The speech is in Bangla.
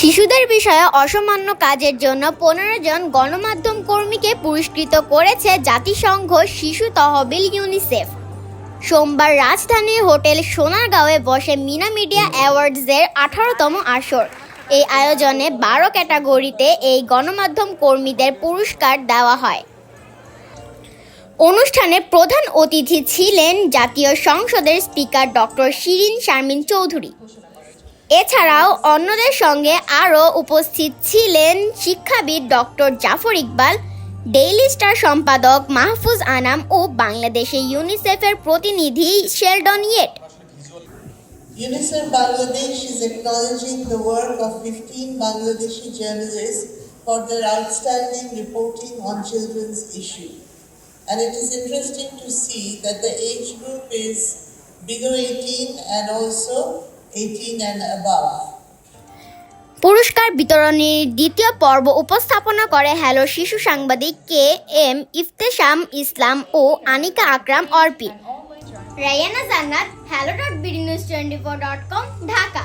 শিশুদের বিষয়ে অসামান্য কাজের জন্য পনেরো জন গণমাধ্যম কর্মীকে পুরস্কৃত করেছে জাতিসংঘ শিশু তহবিল ইউনিসেফ। সোমবার রাজধানীর হোটেল সোনারগাঁওয়ে বসে মিনা মিডিয়া অ্যাওয়ার্ডসের আঠারোতম আসর। এই আয়োজনে বারো ক্যাটাগরিতে এই গণমাধ্যম কর্মীদের পুরস্কার দেওয়া হয়। অনুষ্ঠানে প্রধান অতিথি ছিলেন জাতীয় সংসদের স্পিকার ডক্টর শিরিন শারমিন চৌধুরী। এছাড়াও অন্যদের সঙ্গে আরও উপস্থিত ছিলেন শিক্ষাবিদ doctor Zafar Iqbal Daily Star সম্পাদক মাহফুজ আনাম ও বাংলাদেশে ইউনিসেফের প্রতিনিধি Sheldon Yett UNICEF Bangladesh is acknowledging the work of 15 Bangladeshi journalists for their outstanding reporting on children's issue. And it is interesting to see that the age group is below 18 and also 18 and above. পুরস্কার বিতরণের দ্বিতীয় পর্ব উপস্থাপনা করে হ্যালো শিশু সাংবাদিক কে এম ইফতেশাম ইসলাম ও Anika Akram Orpi Rayana Jannat hello dot BD news twenty four dot com Dhaka